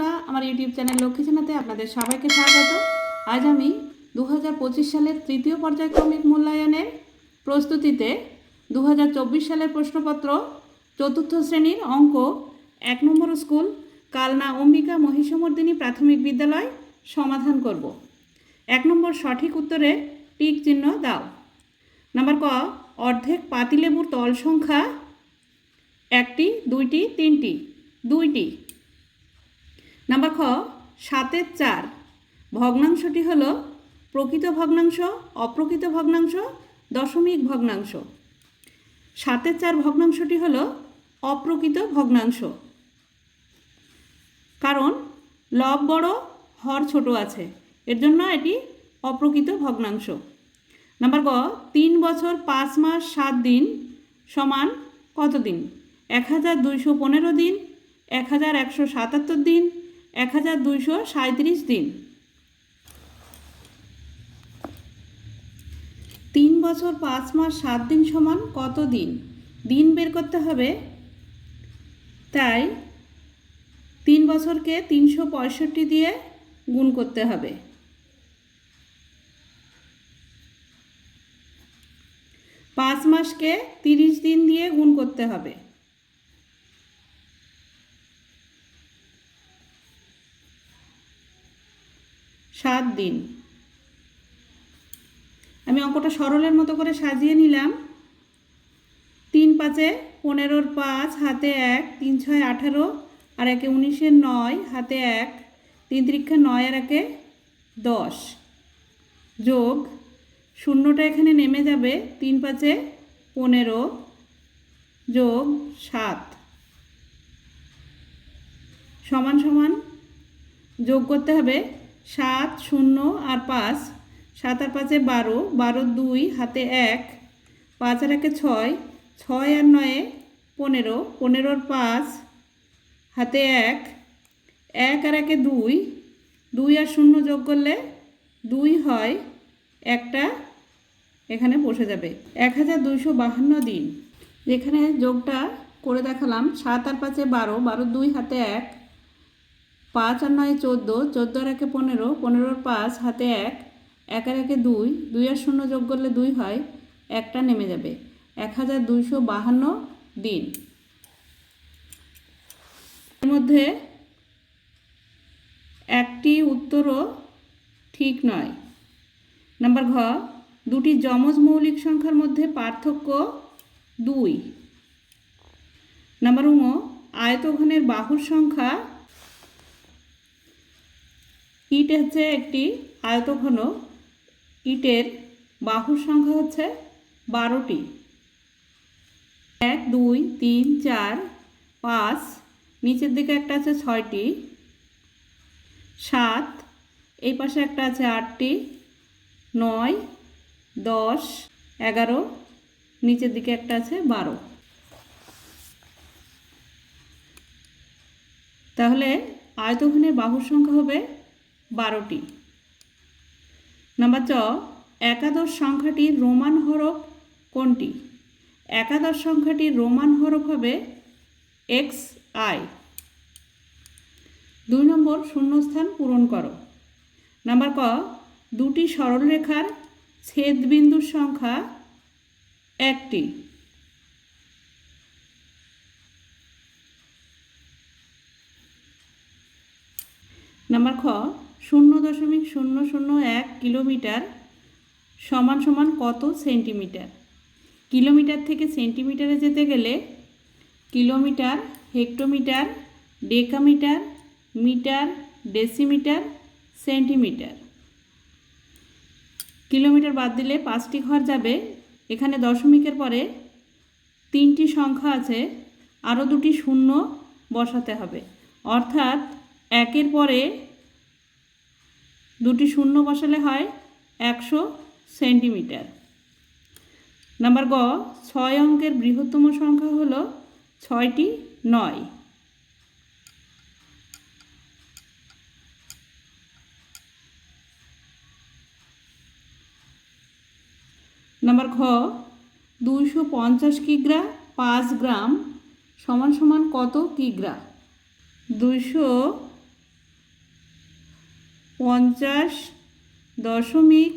বন্ধুরা, আমার YouTube channel Lakshmi জানাতে আপনাদের সবাইকে স্বাগত। আজ আমি দু হাজার পঁচিশ সালের তৃতীয় পর্যায়ক্রমিক মূল্যায়নের প্রস্তুতিতে দু হাজার চব্বিশ সালের প্রশ্নপত্র, চতুর্থ শ্রেণির অঙ্ক, এক নম্বর স্কুল, কালনা অম্বিকা মহিষমর্দিনী প্রাথমিক বিদ্যালয় সমাধান করব। এক নম্বর সঠিক উত্তরে টিক চিহ্ন দাও। নাম্বার ক, অর্ধেক পাতিলেবুর তল সংখ্যা একটি, দুইটি, তিনটি, দুইটি। নাম্বার খ, সাতের চার। ভগ্নাংশটি হল প্রকৃত ভগ্নাংশ, অপ্রকৃত ভগ্নাংশ, দশমিক ভগ্নাংশ। সাতের চার ভগ্নাংশটি হল অপ্রকৃত ভগ্নাংশ। কারণ লব বড়, হর ছোট আছে। এর জন্য এটি অপ্রকৃত ভগ্নাংশ। নাম্বার ক তিন বছর পাঁচ মাস সাত দিন সমান কত দিন? এক হাজার দুইশো পনেরো দিন, এক হাজার একশো সাতাত্তর দিন এক হাজার দুইশো সাঁত্রিশ দিন। তিন বছর পাঁচ মাস সাত দিন সমান কত দিন? দিন বের করতে হবে। তাই তিন বছরকে তিনশো পঁয়ষট্টি দিয়ে গুণ করতে হবে। পাঁচ মাসকে তিরিশ দিন দিয়ে গুণ করতে হবে। সাত দিন। আমি অঙ্কটা সরলের মতো করে সাজিয়ে নিলাম। তিন পাঁচে পনেরোর পাঁচ, হাতে এক, তিন ছয় আঠারো, আর একে উনিশে নয়, হাতে এক, তিন ত্রিক্ষা নয়, আর একে দশ। যোগ, শূন্যটা এখানে নেমে যাবে, তিন পাঁচে পনেরো, যোগ সাত। সমান সমান যোগ করতে হবে সাত শূন্য আর পাঁচ, সাত আর পাঁচে বারো বারো দুই, হাতে এক, পাঁচ আর একে ছয় ছয় আর নয়ে পনেরো, পনেরোর পাঁচ, হাতে এক এক আর একে দুই দুই আর শূন্য যোগ করলে দুই হয়, একটা এখানে বসে যাবে। এক হাজার দুইশো বাহান্ন দিন। যেখানে যোগটা করে দেখালাম, সাত আর পাঁচে বারো বারো দুই, হাতে এক পাঁচ আর নয় চোদ্দ চোদ্দ আর একে পনেরো পনেরোর পাঁচ, হাতে এক এক আর একে দুই দুই আর শূন্য যোগ করলে দুই হয়, একটা নেমে যাবে। এক হাজার দুইশো বাহান্ন দিন। এর মধ্যে একটি উত্তরও ঠিক নয়। নাম্বার ঘ, দুটি যমজ মৌলিক সংখ্যার মধ্যে পার্থক্য দুই। নাম্বার উঙ আয়তঘনের বাহুর সংখ্যা ইট হচ্ছে একটি আয়তঘন। ইটের বাহুর সংখ্যা হচ্ছে বারোটি। এক, দুই, তিন, চার, পাঁচ, নিচের দিকে একটা আছে ছয়টি। সাত, এই পাশে একটা আছে আটটি। নয়, দশ, এগারো, নিচের দিকে একটা আছে বারো। তাহলে আয়তঘনের বাহুর সংখ্যা হবে বারোটি। নাম্বার চ একাদশ সংখ্যাটির রোমান হরফ কোনটি? একাদশ সংখ্যাটির রোমান হরফ হবে এক্স আই। দুই নম্বর শূন্যস্থান পূরণ করো। নাম্বার ক, দুটি সরলরেখার ছেদবিন্দুর সংখ্যা একটি। নাম্বার খ শূন্য দশমিক শূন্য শূন্য এক কিলোমিটার সমান সমান কত সেন্টিমিটার? কিলোমিটার থেকে সেন্টিমিটারে যেতে গেলে kilometre, hectometre, decametre, metre, decimetre, centimetre. Kilometre বাদ দিলে পাঁচটি ঘর যাবে। এখানে দশমিকের পরে তিনটি সংখ্যা আছে, আরও দুটি শূন্য বসাতে হবে। অর্থাৎ একের পরে দুটি শূন্য বসালে হয় একশো সেন্টিমিটার। নাম্বার গ, ছয় অঙ্কের বৃহত্তম সংখ্যা হলো ছয়টি নয়। নাম্বার ঘ, দুইশো পঞ্চাশ কিগ্রা পাঁচ গ্রাম সমান সমান কত কিগ্রা? দুইশো পঞ্চাশ দশমিক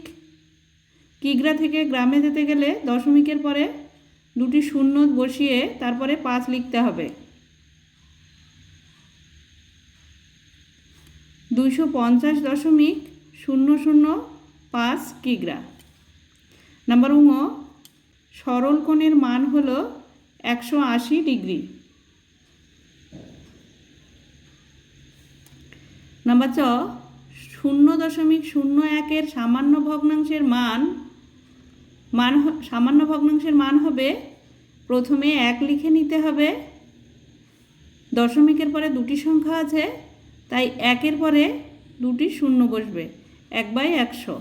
কিগ্রা থেকে গ্রামে যেতে গেলে দশমিকের পরে দুটি শূন্য বসিয়ে তারপরে পাঁচ লিখতে হবে। দুইশো পঞ্চাশ দশমিক শূন্য শূন্য পাঁচ কিগ্রা নাম্বার উঙ সরল কোণের মান হল একশো আশি ডিগ্রি। নাম্বার চ শূন্য দশমিক শূন্য একের সামান্য ভগ্নাংশের মান মান সামান্য ভগ্নাংশের মান হবে, প্রথমে এক লিখে নিতে হবে। দশমিকের পরে দুটি সংখ্যা আছে, তাই একের পরে দুটি শূন্য বসবে, এক বাই একশো।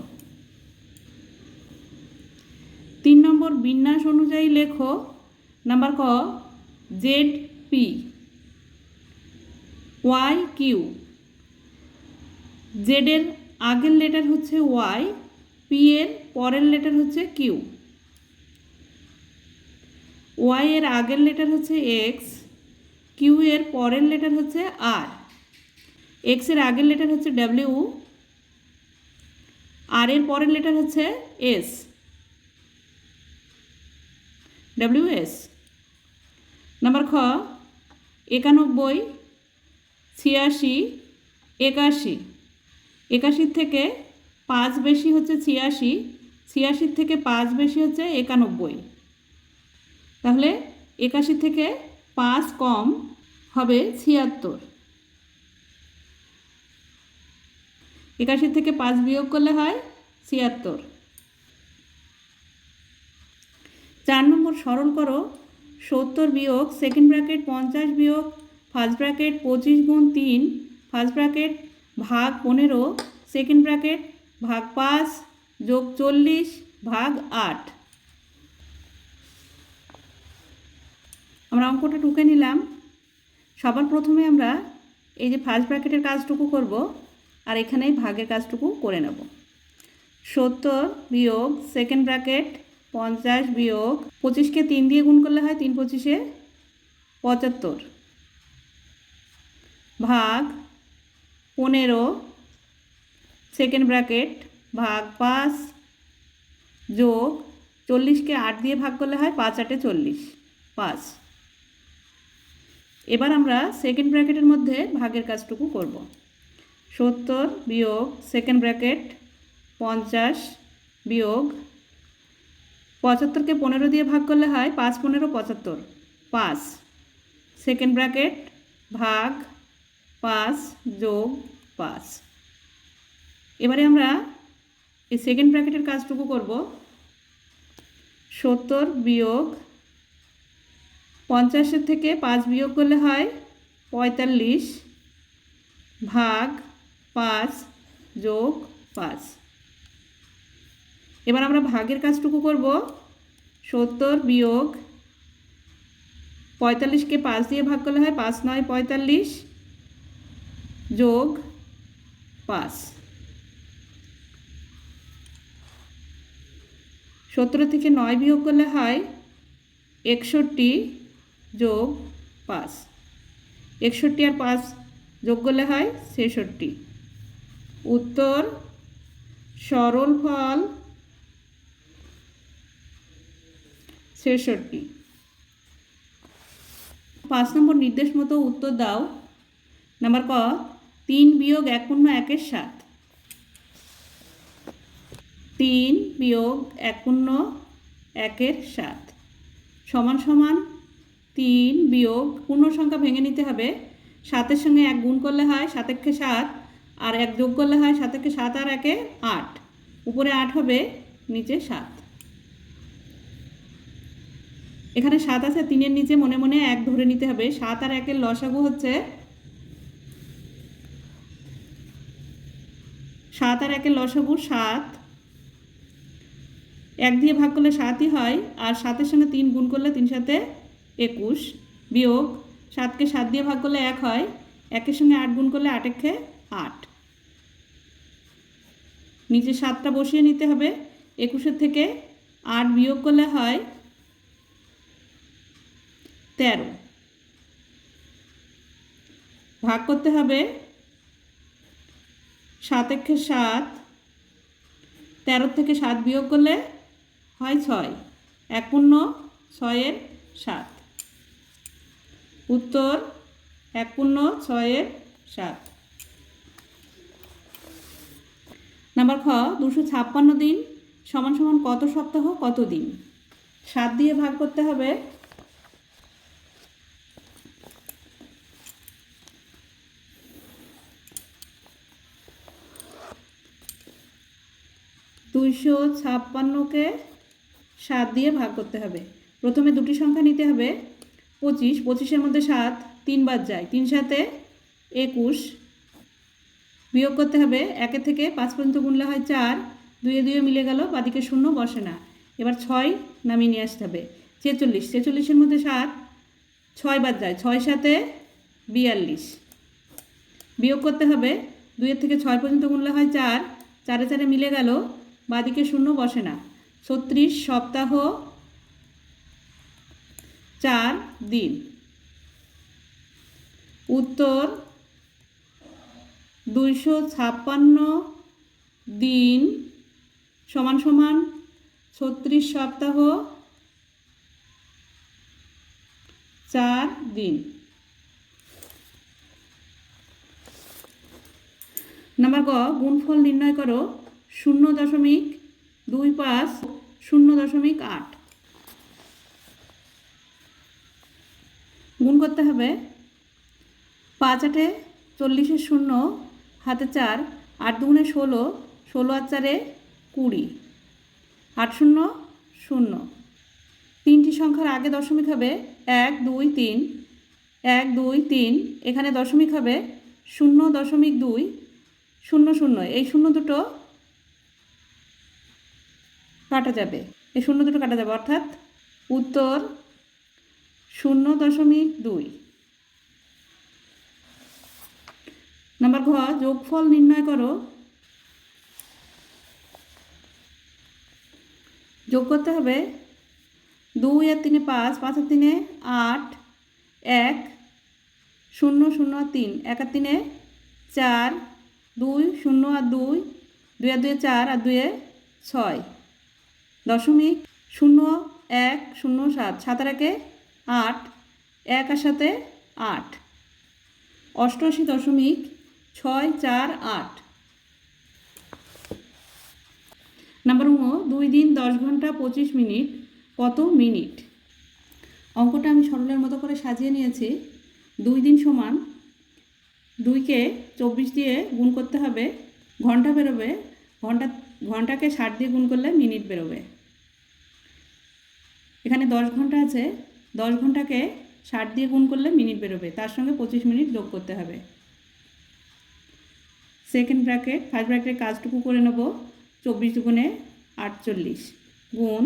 তিন নম্বর বিন্যাস অনুযায়ী লেখো, নাম্বার ক, জেড পি, ওয়াই কিউ। জেডের আগের লেটার হচ্ছে ওয়াই পি এর পরের লেটার হচ্ছে কিউ। ওয়াই এর আগের লেটার হচ্ছে এক্স, কিউ এর পরের লেটার হচ্ছে আর। এক্সের আগের লেটার হচ্ছে ডাব্লিউ, আর এর পরের লেটার হচ্ছে এস। W S. নাম্বার খ, একানব্বই, ছিয়াশি, একাশি। একাশির থেকে পাঁচ বেশি হচ্ছে ছিয়াশি, ছিয়াশির থেকে পাঁচ বেশি হচ্ছে একানব্বই। তাহলে একাশি থেকে পাঁচ কম হবে ছিয়াত্তর। একাশি থেকে পাঁচ বিয়োগ করলে হয় ছিয়াত্তর। চার নম্বর সরল করো, সত্তর বিয়োগ, সেকেন্ড ব্র্যাকেট পঞ্চাশ বিয়োগ, ফার্স্ট ব্র্যাকেট পঁচিশ গুণ তিন, ফার্স্ট ব্র্যাকেট ভাগ পনেরো সেকেন্ড ব্র্যাকেট ভাগ পাঁচ, যোগ চল্লিশ, ভাগ আট। আমরা অঙ্কটা টুকে নিলাম। সবার প্রথমে আমরা এই যে ফার্স্ট ব্র্যাকেটের কাজটুকু করব আর এখানেই ভাগের কাজটুকু করে নেব। সত্তর বিয়োগ সেকেন্ড ব্র্যাকেট পঞ্চাশ বিয়োগ পঁচিশকে তিন দিয়ে গুণ করলে হয় তিন পঁচিশে পঁচাত্তর। ভাগ পনেরো সেকেন্ড ব্র্যাকেট ভাগ পাঁচ, যোগ চল্লিশকে আট দিয়ে ভাগ করলে হয় পাঁচ আটে চল্লিশ, পাঁচ। এবার আমরা সেকেন্ড ব্র্যাকেটের মধ্যে ভাগের কাজটুকু করব। সত্তর বিয়োগ সেকেন্ড ব্র্যাকেট পঞ্চাশ বিয়োগ পঁচাত্তরকে পনেরো দিয়ে ভাগ করলে হয় পাঁচ পনেরো পঁচাত্তর, পাঁচ। সেকেন্ড ব্র্যাকেট ভাগ পাঁচ যোগ পাঁচ। এবারে আমরা এই সেকেন্ড ব্র্যাকেটের কাজটুকু করব। সত্তর বিয়োগ পঞ্চাশের থেকে পাঁচ বিয়োগ করলে হয় পঁয়তাল্লিশ ভাগ পাঁচ যোগ পাঁচ। এবার আমরা ভাগের কাজটুকু করব। সত্তর বিয়োগ পঁয়তাল্লিশকে পাঁচ দিয়ে ভাগ করলে হয় পাঁচ নয় পঁয়তাল্লিশ। যোগ পাঁচ। সতেরো থেকে নয় বিয়োগ করলে হয় একষট্টি যোগ পাঁচ। একষট্টি আর পাঁচ যোগ করলে হয় ছেষট্টি। উত্তর, সরল ফল ছেষট্টি। পাঁচ নম্বর নির্দেশ মতো উত্তর দাও। নাম্বার ক তিন বিয়োগ এক একের সাত। তিন বিয়োগ এক একের সাত। সমান সমান তিন বিয়োগ পূর্ণ সংখ্যা ভেঙে নিতে হবে। সাতের সঙ্গে এক গুণ করলে হয় সাতেরকে সাত, আর এক যোগ করলে হয় সাতেরকে সাত আর একে আট। উপরে আট হবে, নিচে সাত। এখানে সাত আছে, তিনের নিচে মনে মনে এক ধরে নিতে হবে। সাত আর একের লসাগু হচ্ছে সাত আর একের লসাগু সাত। এক দিয়ে ভাগ করলে সাতই হয়, আর সাতের সঙ্গে তিন গুণ করলে তিন সাথে একুশ। বিয়োগ সাতকে সাত দিয়ে ভাগ করলে এক হয়, একের সঙ্গে আট গুণ করলে আট একে আট। নিচে সাতটা বসিয়ে নিতে হবে, একুশের থেকে আট বিয়োগ করলে হয় তেরো। ভাগ করতে হবে সাত একে সাত, তেরো থেকে সাত বিয়োগ করলে হয় ছয়। এক পূর্ণ ছয়ের সাত। উত্তর, এক পূর্ণ ছয়ের সাত। নাম্বার খ, দুশো ছাপ্পান্ন দিন সমান সমান কত সপ্তাহ, কত দিন? সাত দিয়ে ভাগ করতে হবে দুইশো ছাপ্পান্নকে সাত দিয়ে ভাগ করতে হবে। প্রথমে দুটি সংখ্যা নিতে হবে। পঁচিশ, পঁচিশের মধ্যে সাত তিনবার যায়। তিন সাথে একুশ বিয়োগ করতে হবে। একে থেকে পাঁচ পর্যন্ত গুনলে হয় চার। দুয়ে দুয়ে মিলে গেল, বাদিকে শূন্য বসে না। এবার ছয় নামিয়ে নিয়ে আসতে হবে। ছেচল্লিশ, ছেচল্লিশের মধ্যে সাত, ছয় বাদ যায়। ছয় সাথে বিয়াল্লিশ বিয়োগ করতে হবে। দুইয়ের থেকে ছয় পর্যন্ত গুনলে হয় চার। চারে চারে মিলে গেল বাদিকে শূন্য বসে না। ছত্রিশ সপ্তাহ চার দিন। উত্তর দুইশো ছাপ্পান্ন দিন সমান সমান ছত্রিশ সপ্তাহ চার দিন। নাম্বার গ, গুণফল নির্ণয় করো। শূন্য দশমিক দুই পাঁচ শূন্য দশমিক আট। গুণ করতে হবে পাঁচ আটে চল্লিশের শূন্য, হাতে চার, আট দুগুণে ষোলো ষোলো আর চারে কুড়ি, আট শূন্য শূন্য। তিনটি সংখ্যার আগে দশমিক হবে এক, দুই, তিন, এক, দুই, তিন, এখানে দশমিক হবে শূন্য দশমিক দুই, শূন্য শূন্য, এই শূন্য দুটো কাটা যাবে। এই শূন্য দুটো কাটা যাবে, অর্থাৎ উত্তর শূন্য দশমিক দুই। নাম্বার ঘ, যোগফল নির্ণয় করো। যোগ করতে হবে দুই আর তিনে পাঁচ পাঁচ আর তিনে আট, এক, শূন্য শূন্য আর তিন। এক আর তিনে চার, দুই, শূন্য আর দুই দুই আর দুয়ে চার আর দুয়ে ছয়। দশমিক শূন্য এক শূন্য সাত সাত একে আট, এক আর সাথে আট। অষ্টআশি দশমিক ছয় চার আট। নাম্বার উনো দুই দিন দশ ঘণ্টা পঁচিশ মিনিট কত মিনিট? অঙ্কটা আমি সরলের মতো করে সাজিয়ে নিয়েছি। দুই দিন সমান দুইকে চব্বিশ দিয়ে গুণ করতে হবে। ঘণ্টা বেরোবে। ঘণ্টা, ঘন্টাকে ষাট দিয়ে গুণ করলে মিনিট বেরোবে। এখানে দশ ঘণ্টা আছে, দশ ঘন্টাকে ষাট দিয়ে গুণ করলে মিনিট বেরোবে। তার সঙ্গে পঁচিশ মিনিট যোগ করতে হবে। সেকেন্ড ব্র্যাকেট, ফার্স্ট ব্র্যাকেটের কাজটুকু করে নেব, চব্বিশ দুগুণে আটচল্লিশ গুণ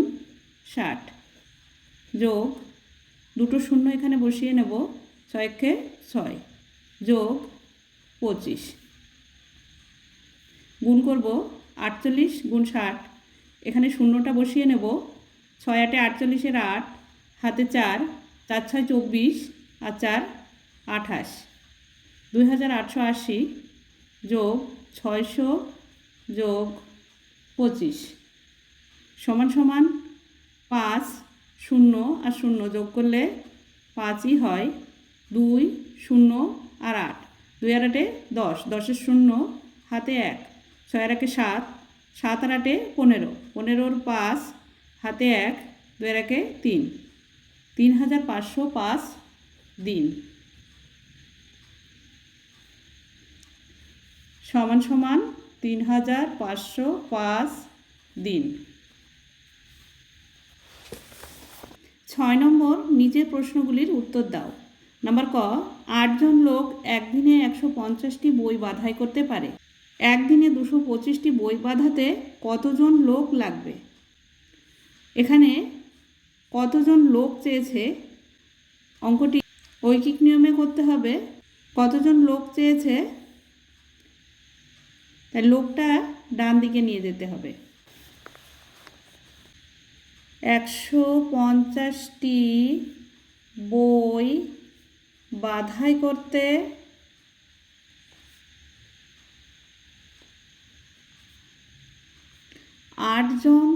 ষাট। যোগ দুটো শূন্য এখানে বসিয়ে নেব ছয়কে ছয়। যোগ পঁচিশ। গুণ করব আটচল্লিশ গুণ ষাট। এখানে শূন্যটা বসিয়ে নেব ছয় আটে আটচল্লিশের আট, হাতে চার চার ছয় চব্বিশ আর চার আঠাশ। দুই হাজার আটশো আশি যোগ ছয়শো যোগ পঁচিশ। সমান সমান পাঁচ শূন্য আর শূন্য যোগ করলে পাঁচই হয় দুই শূন্য আর আট। দুই আর আটে দশ, দশের শূন্য, হাতে এক। ছয় আর একে সাত সাত আর আটে পনেরো। পনেরোর পাঁচ হাতে এক দুই তিন। তিন হাজার পাঁচশো পাঁচ দিন। সমান সমান তিন হাজার পাঁচশো পাঁচ দিন। ছয় নম্বর, নিজের প্রশ্নগুলির উত্তর দাও। নাম্বার ক, আটজন লোক একদিনে একশো পঞ্চাশটি বই বাধাই করতে পারে। একদিনে দুশো পঁচিশটি বই বাঁধাতে কতজন লোক লাগবে? এখানে কতজন লোক চেয়েছে? অঙ্কটি ঐকিক নিয়মে করতে হবে। কতজন লোক চেয়েছে? তাই লোকটা ডান দিকে নিয়ে যেতে হবে। একশো পঞ্চাশটি বই বাধাই করতে আটজন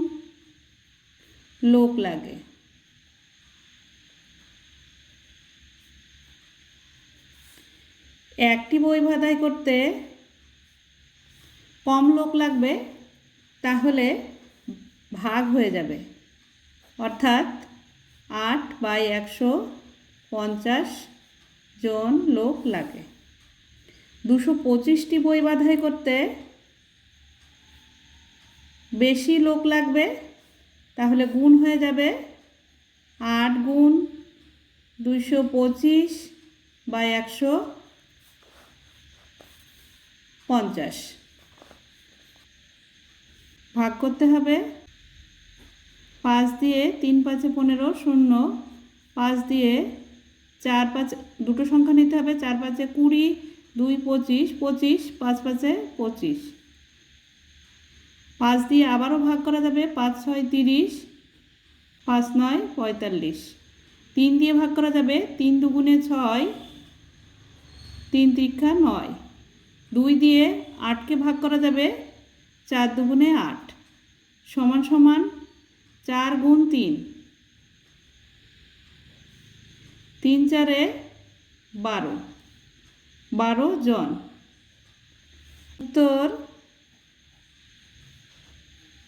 লোক লাগে। একটি বই বাধাই করতে কম লোক লাগবে, তাহলে ভাগ হয়ে যাবে। অর্থাৎ আট বাই একশো পঞ্চাশ জন লোক লাগে। দুশো পঁচিশটি বই বাধাই করতে বেশি লোক লাগবে তাহলে গুণ হয়ে যাবে আট গুণ দুশো পঁচিশ বা একশো পঞ্চাশ। ভাগ করতে হবে। পাঁচ দিয়ে তিন পাঁচে পনেরো শূন্য। পাঁচ দিয়ে চার পাঁচ, দুটো সংখ্যা নিতে হবে। চার পাঁচে কুড়ি, দুই পঁচিশ পঁচিশ, পাঁচ পাঁচে পঁচিশ। পাঁচ দিয়ে আবারও ভাগ করা যাবে পাঁচ ছয় তিরিশ, পাঁচ নয় পঁয়তাল্লিশ। তিন দিয়ে ভাগ করা যাবে তিন দুগুণে ছয়, তিন ত্রিক্ষা নয়। দুই দিয়ে আটকে ভাগ করা যাবে চার দুগুণে আট। সমান সমান চার গুণ তিন। তিন চারে বারো। বারো জন। উত্তর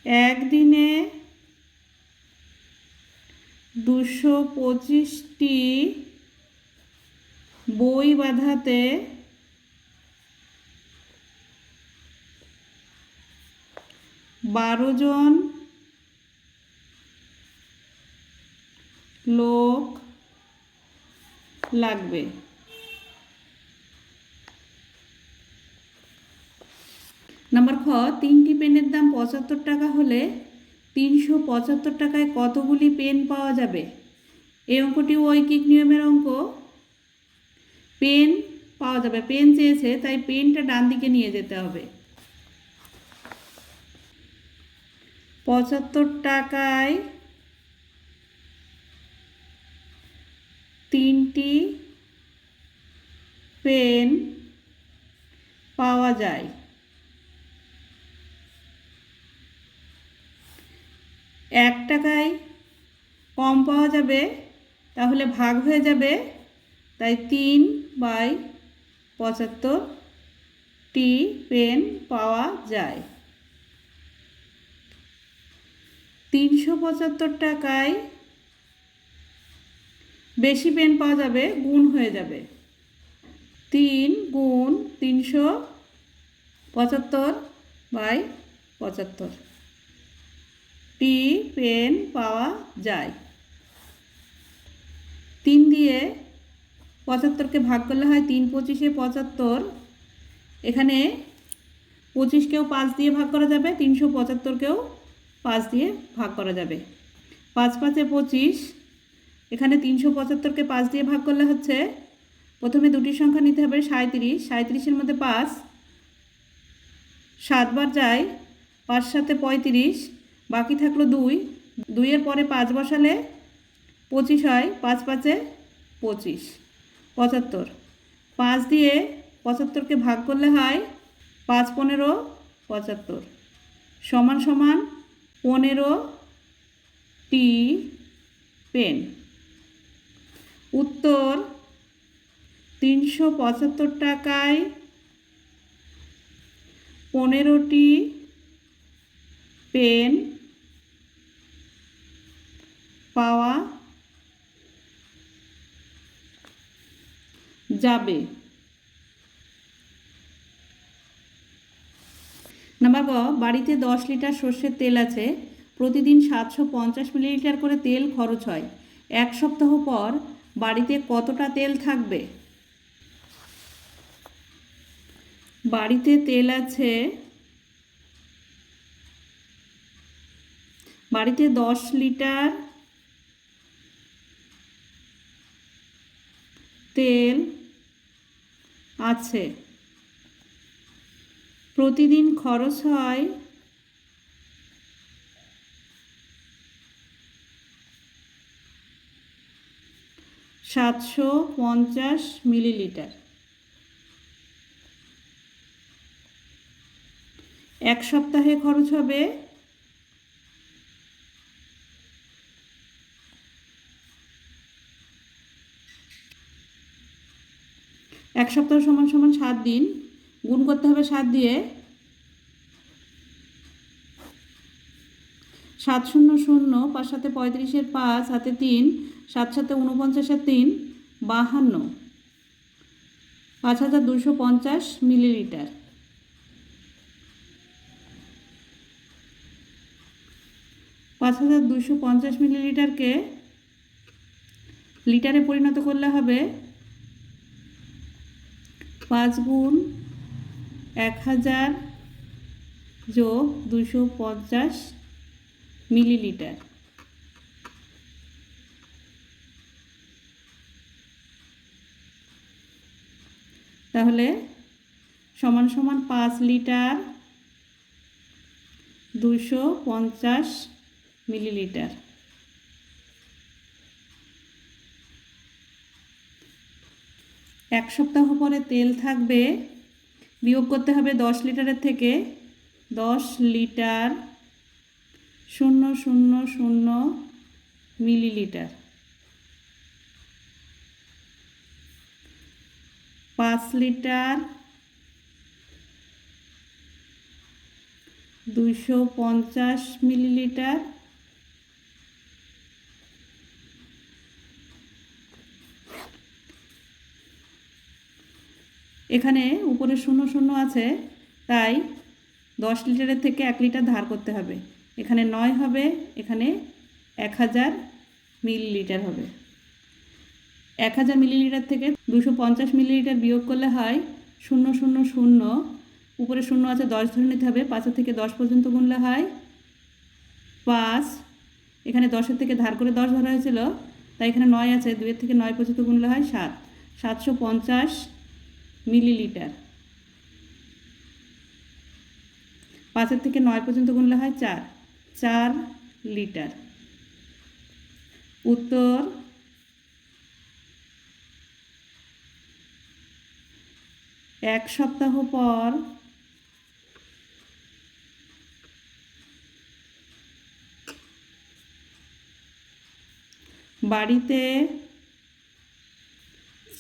একদিনে দুশো পঁচিশটি বই বাঁধাতে বারো জন লোক লাগবে। নাম্বার খ, তিনটি পেনের দাম পঁচাত্তর টাকা হলে তিনশো পঁচাত্তর টাকায় কতগুলি পেন পাওয়া যাবে? এই অঙ্কটি ঐকিক নিয়মের অঙ্ক। পেন পাওয়া যাবে, পেন চেয়েছে, তাই পেনটা ডান দিকে নিয়ে যেতে হবে। পঁচাত্তর টাকায় তিনটি পেন পাওয়া যায়। এক টাকায় কম পাওয়া যাবে, তাহলে ভাগ হয়ে যাবে, তাই তিন বাই পঁচাত্তর টি পেন পাওয়া যায়। তিনশো পঁচাত্তর টাকায় বেশি পেন পাওয়া যাবে, গুণ হয়ে যাবে। তিন গুণ তিনশো পঁচাত্তর বাই পঁচাত্তর। টি পেন পাওয়া যায়। তিন দিয়ে পঁচাত্তরকে ভাগ করলে হয় তিন, পঁচিশে পঁচাত্তর। এখানে পঁচিশকেও পাঁচ দিয়ে ভাগ করা যাবে, তিনশো পঁচাত্তরকেও পাঁচ দিয়ে ভাগ করা যাবে। পাঁচ পাঁচে পঁচিশ, এখানে তিনশো পঁচাত্তরকে পাঁচ দিয়ে ভাগ করলে হচ্ছে, প্রথমে দুটি সংখ্যা নিতে হবে সাঁত্রিশ সাঁত্রিশের মধ্যে পাঁচ, সাতবার যায় পাঁচ সাথে পঁয়ত্রিশ বাকি থাকল দুই। দুইয়ের পরে পাঁচ বসালে পঁচিশ হয়, পাঁচ পাঁচে পঁচিশ, পঁচাত্তর। পাঁচ দিয়ে পঁচাত্তরকে ভাগ করলে হয় পাঁচ পনেরো, পঁচাত্তর। সমান সমান পনেরো টি পেন। উত্তর, তিনশো পঁচাত্তর টাকায় পনেরোটি পেন পাওয়া যাবে। নাম্বার গ, বাড়িতে দশ লিটার সর্ষের তেল আছে, প্রতিদিন সাতশো পঞ্চাশ মিলিলিটার করে তেল খরচ হয়। এক সপ্তাহ পর বাড়িতে কতটা তেল থাকবে? বাড়িতে তেল আছে, বাড়িতে দশ লিটার তেল আছে। প্রতিদিন খরচ হয় সাতশো পঞ্চাশ মিলিলিটার। এক সপ্তাহে খরচ হবে সপ্তাহ সমান সমান সাত দিন। গুণ করতে হবে সাত দিয়ে। সাত শূন্য শূন্য, পাঁচ সাথে পঁয়ত্রিশের পাঁচ, হাতে তিন, সাত সাথে উনপঞ্চাশের তিন, বাহান্ন। পাঁচ হাজার দুশো পঞ্চাশ মিলিলিটার। পাঁচ হাজার দুশো পঞ্চাশ মিলিলিটারকে লিটারে পরিণত করলে হবে পাঁচ গুণ এক হাজার যোগ দুশো পঞ্চাশ মিলিলিটার। তাহলে সমান সমান পাঁচ লিটার দুশো পঞ্চাশ মিলিলিটার। এক সপ্তাহ পরে তেল থাকবে। বিয়োগ করতে হবে দশ লিটারের থেকে। দশ লিটার শূন্য শূন্য শূন্য মিলিলিটার। পাঁচ লিটার দুইশো পঞ্চাশ মিলিলিটার এখানে উপরে শূন্য শূন্য আছে, তাই দশ লিটারের থেকে এক লিটার ধার করতে হবে। এখানে নয় হবে, এখানে এক হাজার মিলিলিটার হবে। এক হাজার মিলিলিটার থেকে দুশো পঞ্চাশ মিলিলিটার বিয়োগ করলে হয় শূন্য শূন্য শূন্য। উপরে শূন্য আছে, দশ ধরে নিতে হবে, পাঁচের থেকে দশ পর্যন্ত গুনলে হয় পাঁচ। এখানে দশের থেকে ধার করে দশ ধরা হয়েছিল, তাই এখানে নয় আছে, দুইয়ের থেকে নয় পর্যন্ত গুনলে হয় সাত। সাতশো পঞ্চাশ মিলিলিটার। পাঁচের থেকে নয় পর্যন্ত গুনলে হয় চার। চার লিটার। উত্তর এক সপ্তাহ পর বাড়িতে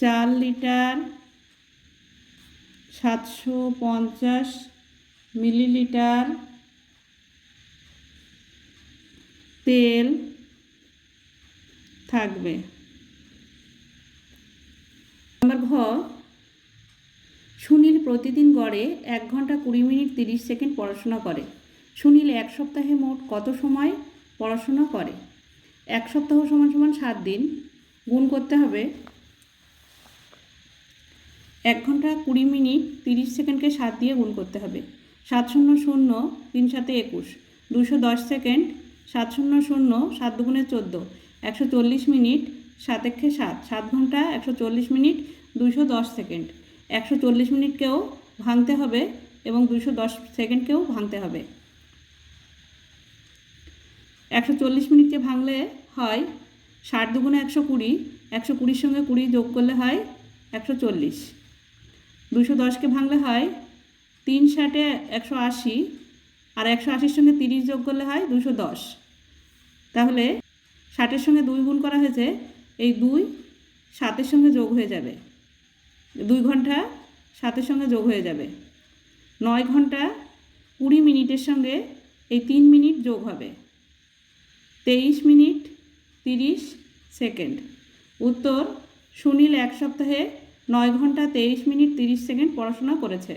চার লিটার সাতশো পঞ্চাশ মিলিলিটার তেল থাকবে। নাম্বার ঘ, সুনীল প্রতিদিন গড়ে এক ঘণ্টা কুড়ি মিনিট তিরিশ সেকেন্ড পড়াশোনা করে। সুনীল এক সপ্তাহে মোট কত সময় পড়াশোনা করে? এক সপ্তাহ সমান সমান সাত দিন। গুণ করতে হবে এক ঘণ্টা কুড়ি মিনিট তিরিশ সেকেন্ডকে সাত দিয়ে গুণ করতে হবে। সাত শূন্য শূন্য তিন সাতে একুশ। দুশো দশ সেকেন্ড, সাত শূন্য শূন্য সাত দুগুণে চোদ্দ। একশো চল্লিশ মিনিট সাত একে সাত। সাত ঘণ্টা, একশো চল্লিশ মিনিট, দুশো দশ সেকেন্ড। একশো চল্লিশ মিনিটকেও ভাঙতে হবে এবং দুশো দশ সেকেন্ডকেও ভাঙতে হবে। একশো চল্লিশ মিনিটকে ভাঙলে হয় ষাট দুগুণে একশো কুড়ি। একশো কুড়ির সঙ্গে কুড়ি যোগ করলে হয় একশো চল্লিশ। দুশো দশকে ভাঙলে হয় তিন ষাটে একশো আশি আর একশো আশির সঙ্গে তিরিশ যোগ করলে হয় দুশো দশ। তাহলে ষাটের সঙ্গে দুই গুণ করা হয়েছে, এই দুই সাতের সঙ্গে যোগ হয়ে যাবে। দুই ঘণ্টা সাতের সঙ্গে যোগ হয়ে যাবে। নয় ঘণ্টা কুড়ি মিনিটের সঙ্গে এই তিন মিনিট যোগ হবে। তেইশ মিনিট তিরিশ সেকেন্ড। উত্তর সুনীল এক সপ্তাহে নয় ঘণ্টা তেইশ মিনিট তিরিশ সেকেন্ড পড়াশোনা করেছে।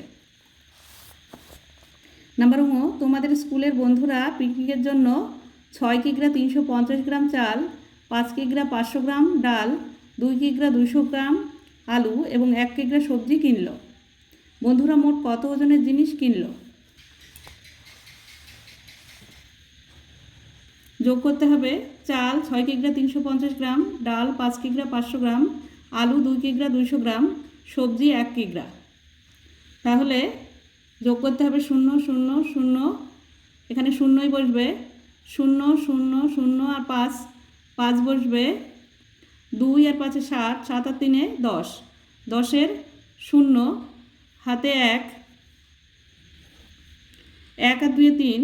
নাম্বার ও তোমাদের স্কুলের বন্ধুরা পিকনিকের জন্য ছয় কিগ্রা তিনশো পঞ্চাশ গ্রাম চাল, পাঁচ কিগ্রা পাঁচশো গ্রাম ডাল, দুই কিগ্রা দুশো গ্রাম আলু এবং এক কিগ্রা সবজি কিনলো। বন্ধুরা মোট কত ওজনের জিনিস কিনল? যোগ করতে হবে, চাল ছয় কিগ্রা তিনশো পঞ্চাশ গ্রাম, ডাল পাঁচ কিগ্রা পাঁচশো গ্রাম আলু দুই কিগ্রা দুইশো গ্রাম, সবজি এক কিগ্রা তাহলে যোগ করতে হবে শূন্য শূন্য শূন্য। এখানে শূন্যই বসবে। শূন্য শূন্য শূন্য আর পাঁচ পাঁচ বসবে। দুই আর পাঁচে সাত সাত আর তিনে দশ। দশের শূন্য, হাতে এক। এক আর দুয়ে তিন,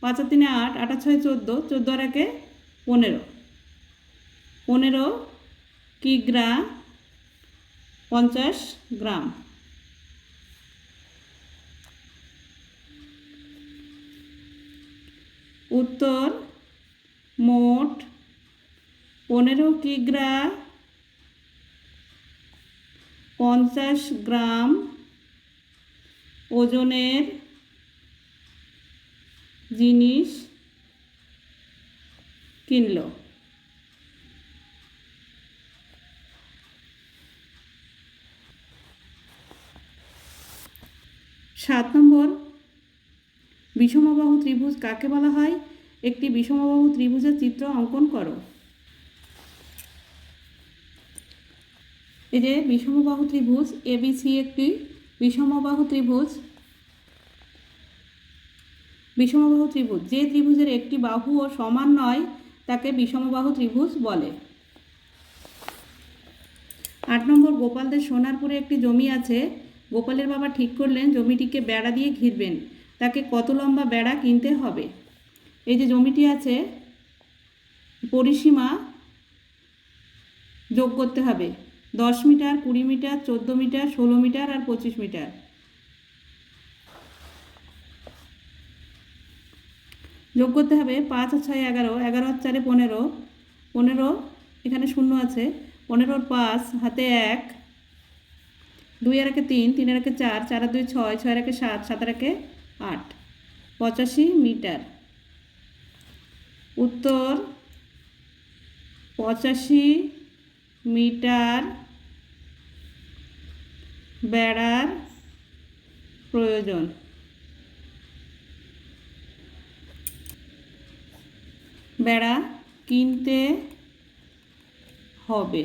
পাঁচ আর তিনে আট আট আর ছয় চোদ্দ চোদ্দ আর একে পনেরো। পনেরো কিগ্রা পঞ্চাশ গ্রাম। উত্তর মোট পনেরো কিগ্রা পঞ্চাশ গ্রাম ওজনের জিনিস কিনলো। সাত নম্বর, বিষমবাহু ত্রিভুজ কাকে বলা হয়? একটি বিষমবাহু ত্রিভুজের চিত্র অঙ্কন করো। এই যে বিষমবাহু ত্রিভুজ এবিসি একটি বিষমবাহু ত্রিভুজ। বিষমবাহু ত্রিভুজ, যে ত্রিভুজের একটি বাহু ও সমান নয়, তাকে বিষমবাহু ত্রিভুজ বলে। আট নম্বর, গোপালদের সোনারপুরে একটি জমি আছে গোপালের বাবা ঠিক করলেন, জমিটিকে বেড়া দিয়ে ঘিরবেন। তাকে কত লম্বা বেড়া কিনতে হবে? এই যে জমিটি আছে, পরিসীমা যোগ করতে হবে। দশ মিটার, কুড়ি মিটার, চোদ্দ মিটার, ষোলো মিটার আর পঁচিশ মিটার। যোগ করতে হবে পাঁচ আর ছয় এগারো। এগারো আর চারে পনেরো। পনেরো, এখানে শূন্য আছে। পনেরোর পাঁচ, হাতে এক। দুই আর একে তিন তিন আর একে চার চার আর দুই ছয় ছয় আর একে সাত সাত আর একে আট। পঁচাশি মিটার। উত্তর, পঁচাশি মিটার বেড়ার প্রয়োজন। বেড়া কিনতে হবে।